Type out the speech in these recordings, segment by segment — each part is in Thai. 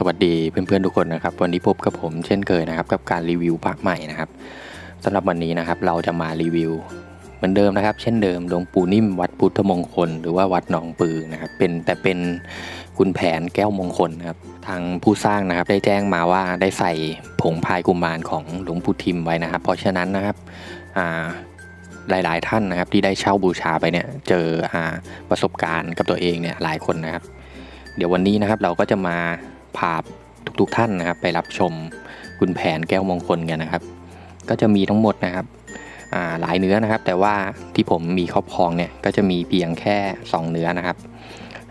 สวัสดีเพื่อนๆทุกคนนะครับ วันนี้พบกับผมเช่นเคยนะครับกับการรีวิวภาคใหม่นะครับสำหรับวันนี้นะครับเราจะมารีวิว เหมือนเดิมนะครับ เช่นเดิมหลวงปู่นิ่มวัดพุทธมงคล หรือว่าวัดหนองปือนะครับเป็นแต่เป็นคุณแผนแก้วมงคลนะครับทางผู้สร้างนะครับได้แจ้งมาว่าได้ใส่ผงพายกุมารของหลวงปู่ทิมไว้นะครับ เพราะฉะนั้นนะครับอ่าหลายๆ ท่านนะครับที่ได้เช่าบูชาไปเนี่ยเจออ่าประสบการณ์กับตัวเองเนี่ยหลายคนนะครับ เดี๋ยววันนี้นะครับเราก็จะมา พาทุกๆท่านนะครับ ไปรับชมคุณแผนแก้วมงคลกันนะครับ ก็จะมีทั้งหมดนะครับหลายเนื้อนะครับ แต่ว่าที่ผมมีครอบครองเนี่ยก็จะมีเพียงแค่ 2 เนื้อนะครับ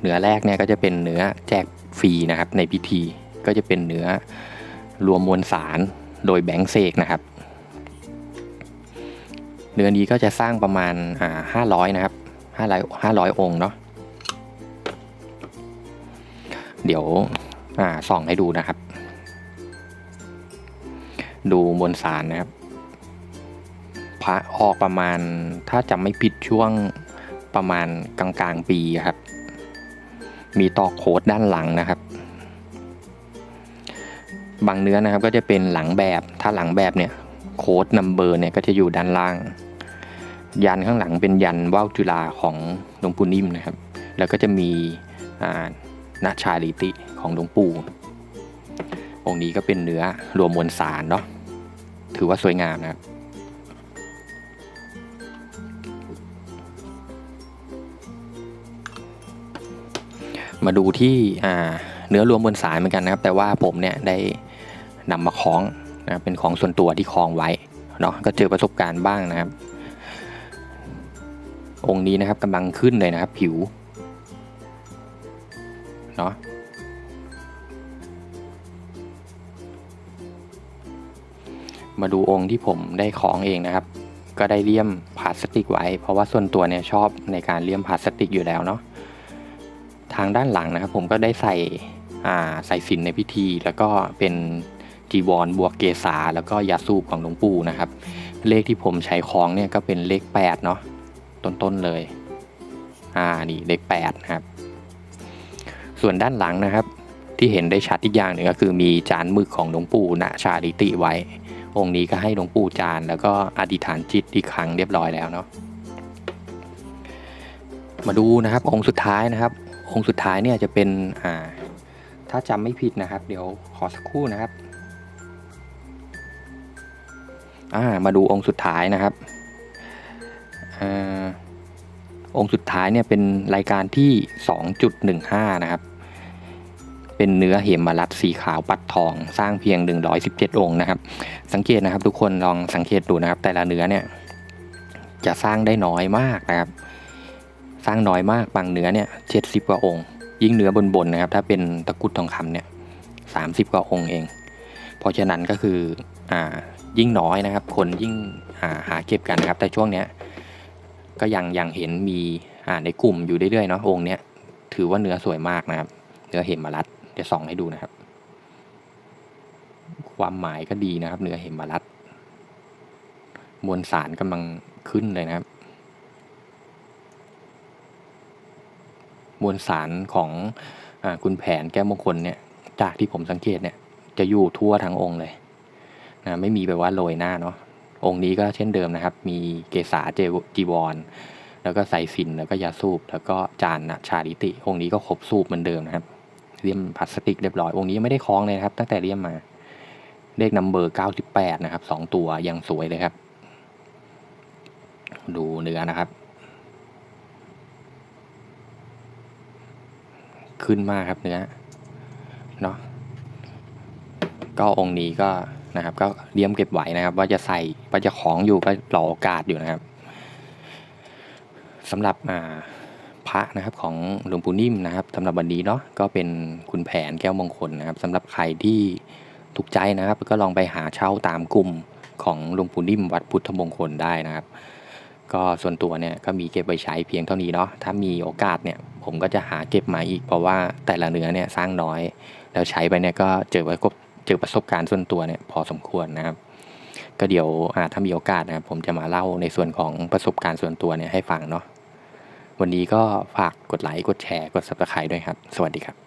เนื้อแรกเนี่ยก็จะเป็นเนื้อแจกฟรีนะครับ ในพิธีก็จะเป็นเนื้อรวมมวลสารโดยแบงค์เซกนะครับ เนื้อนี้ก็จะสร้างประมาณห้าร้อยนะครับห้าร้อยห้าร้อยองค์เนาะเดี๋ยว อ่าส่องให้ดูนะครับ ดูมวลสารนะครับ พระออกประมาณถ้าจำไม่ผิดช่วงประมาณกลางกลางๆปีครับ มีตอกโคดด้านหลังนะครับ บางเนื้อนะครับก็จะเป็นหลังแบบถ้าหลังแบบเนี่ยโค้ดนัมเบอร์เนี่ยก็จะอยู่ด้านล่าง ยันข้างหลังเป็นยันว่าวจุฬาของหลวงปู่นิ่มนะครับ แล้วก็จะมี อ่าณชาลิติของหลวงปู่องค์นี้ก็เป็นเนื้อรวมมวลสารเนาะถือว่าสวยงามนะครับมาดูที่อ่าเนื้อรวมมวลสารเหมือนกันนะครับ แต่ว่าผมเนี่ยได้นำมาคล้องนะเป็นของส่วนตัวที่คล้องไว้เนาะก็เจอประสบการณ์บ้างนะครับ องค์นี้นะครับกำลังขึ้นเลยนะครับ ผิว เนาะมาดูองค์ที่ผมได้ของเองนะครับ ก็ได้เลี่ยมพลาสติกไว้ เพราะว่าส่วนตัวเนี่ยชอบในการเลี่ยมพลาสติกอยู่แล้วเนาะทางด้านหลังนะครับ ผมก็ได้ใส่ใส่สินในพิธี แล้วก็เป็นจีวรบวกเกษาแล้วก็ยาสูบของหลวงปู่นะครับ เลขที่ผมใช้คล้องเนี่ยก็เป็นเลข8เนาะต้นๆเลย อ่านี่เลข8นะครับ ส่วนด้านหลังนะครับ ที่เห็นได้ชัดอีกอย่างหนึ่งก็คือมีจานมึกของหลวงปู่ณชาลิติไว้ องค์นี้ก็ให้หลวงปู่จานแล้วก็อธิษฐานจิตอีกครั้งเรียบร้อยแล้วเนาะมาดูนะครับองค์สุดท้ายนะครับ องค์สุดท้ายเนี่ยจะเป็นอ่าถ้าจำไม่ผิดนะครับ เดี๋ยวขอสักครู่นะครับอ่ามาดูองค์สุดท้ายนะครับ องค์สุดท้ายเนี่ยเป็นรายการที่ 2.15 นะครับ เป็นเนื้อเหมารัดสีขาวปัดทองสร้างเพียง 117 องค์นะครับ สังเกตนะครับทุกคนลองสังเกตดูนะครับ แต่ละเนื้อเนี่ยจะสร้างได้น้อยมากนะครับ สร้างน้อยมากบางเนื้อเนี่ย70กว่าองค์ ยิ่งเนื้อบนบนนะครับ ถ้าเป็นตะกุดทองคำเนี่ย30กว่าองค์เอง เพราะฉะนั้นก็คืออ่ายิ่งน้อยนะครับ คนยิ่งหาหาเก็บกันนะครับ แต่ช่วงเนี้ย ก็ยังยังเห็นมีอ่าในกลุ่มอยู่เรื่อยๆเนาะองค์เนี้ยถือว่าเนื้อสวยมากนะครับ เนื้อเหมรัดจะส่องให้ดูนะครับ ความหมายก็ดีนะครับ เนื้อเหมรัดมวลสารกำลังขึ้นเลยนะครับ มวลสารของอาคุณแผนแก้วมงคลเนี่ยจากที่ผมสังเกตเนี่ยจะอยู่ทั่วทั้งองค์เลยนะไม่มีแบบว่าโรยหน้าเนาะ องค์นี้ก็เช่นเดิมนะครับ มีเกษาเจวจีวร แล้วก็ใส่สินแล้วก็ยาสูบ แล้วก็จานนะชาลิติ องค์นี้ก็ครบสูบเหมือนเดิมนะครับ เลี่ยมพลาสติกเรียบร้อย องค์นี้ยังไม่ได้คล้องเลยนะครับ ตั้งแต่เลี่ยมมา เลขนัมเบอร์ 98 นะครับสองตัวยังสวยเลยครับ ดูเนื้อนะครับ ขึ้นมากครับเนื้อ เนาะก็องค์นี้ก็ นะครับ ก็เลี่ยมเก็บไว้นะครับ ว่าจะใส่ว่าจะของอยู่ก็รอโอกาสอยู่นะครับสำหรับอ่าพระนะครับของหลวงปู่นิ่มนะครับสำหรับวันนี้เนาะก็เป็นคุณแผนแก้วมงคลนะครับสำหรับใครที่ถูกใจนะครับ ก็ลองไปหาเช่าตามกลุ่มของหลวงปู่นิ่มวัดพุทธมงคลได้นะครับ ก็ส่วนตัวเนี่ยก็มีเก็บไว้ใช้เพียงเท่านี้เนาะถ้ามีโอกาสเนี่ยผมก็จะหาเก็บมาอีกเพราะว่าแต่ละเนื้อเนี่ยสร้างน้อย แล้วใช้ไปเนี่ยก็เจอไว้ก็ เจอประสบการณ์ส่วนตัวเนี่ยพอสมควรนะครับ ก็เดี๋ยวถ้ามีโอกาสนะครับผมจะมาเล่าในส่วนของประสบการณ์ส่วนตัวเนี่ยให้ฟังเนาะวันนี้ก็ฝากกดไลค์กดแชร์กด subscribe ด้วยครับ สวัสดีครับ